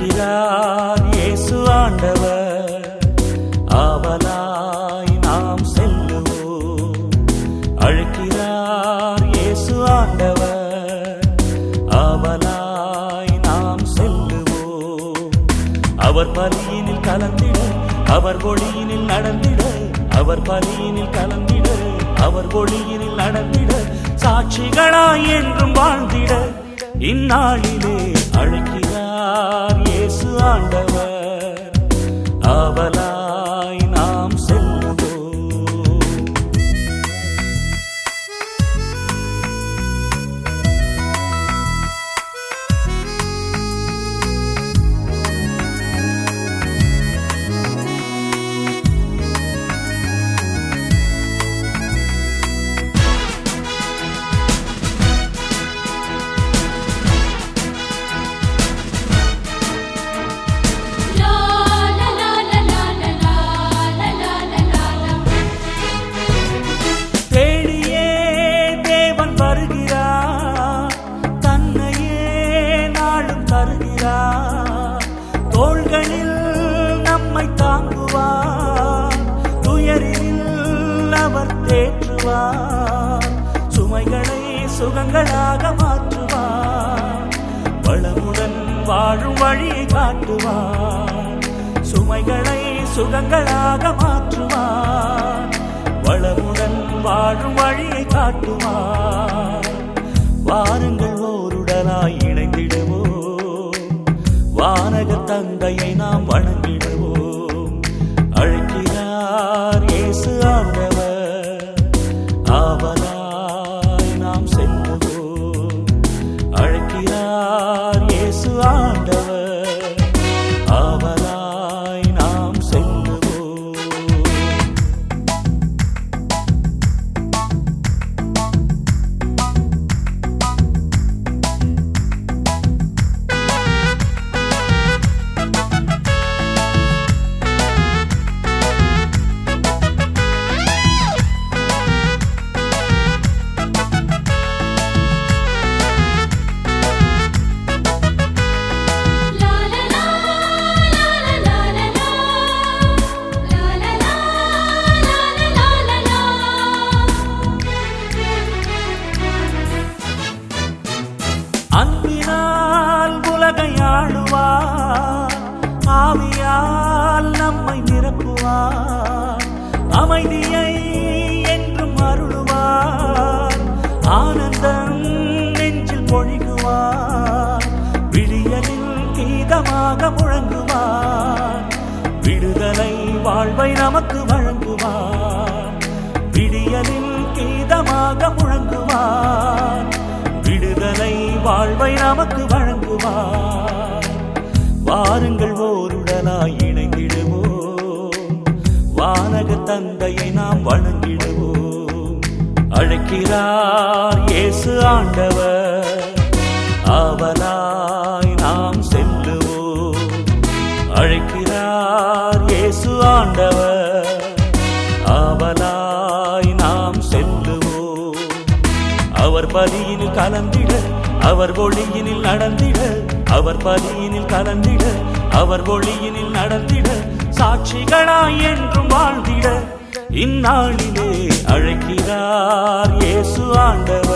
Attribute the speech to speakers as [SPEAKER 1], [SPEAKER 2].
[SPEAKER 1] இருக்கிறார் இயேசு ஆண்டவர். ஆவலாய் நாம் செல்லுவோம். அழைக்கிறார் இயேசு ஆண்டவர். ஆவலாய் நாம் செல்லுவோம். அவர் பலியினில் கலந்திட அவர் ஒளியினில் நடந்திட. அவர் பலியினில் கலந்திட அவர் ஒளியினில் நடந்திட. சாட்சிகளாய் என்றும் வாழ்ந்திட. இந்நாளிலே அழைக்கிறார் ஆண்டவர் அவலா தேற்றுவார் சுமைகளை சுகங்களாக மாற்றுவார் வளமுடன் வாழும் வழியை காட்டுவார் சுமைகளை சுகங்களாக மாற்றுவார் வளமுடன் வாழும் வழியை காட்டுவார் வாருங்கள் ஓருடனாய் இணைந்திடுவோம். வானக தந்தையை நாம் வணங்கி ஆவியால் நம்மை நிரப்புவார். அமைதியை என்றும் அருளுவார். ஆனந்தம் நெஞ்சில் பொழிகுவார். விடியலில் கீதமாக முழங்குவார். விடுதலை வாழ்வை நமக்கு வழங்குவார். விடியலில் கீதமாக முழங்குவார். விடுதலை வாழ்வை நமக்கு வழங்குவார். வாருங்கள் ஓருடனாய் இணைந்திடுவோம். வானக தந்தையை நாம் வணங்கிடுவோம். அழைக்கிறார் இயேசு ஆண்டவர். ஆவலாய் நாம் செல்லுவோம். அழைக்கிறார் இயேசு ஆண்டவர். ஆவலாய் நாம் செல்லுவோம். அவர் பதியினில் கலந்திட அவர் ஒளியினில் நடந்திட அவர் பதியினில் கலந்திட அவர் ஒளியினில் நடந்திட சாட்சிகளாய் என்றும் வாழ்ந்திட இந்நாளிலே அழைக்கிறார் இயேசு ஆண்டவர்.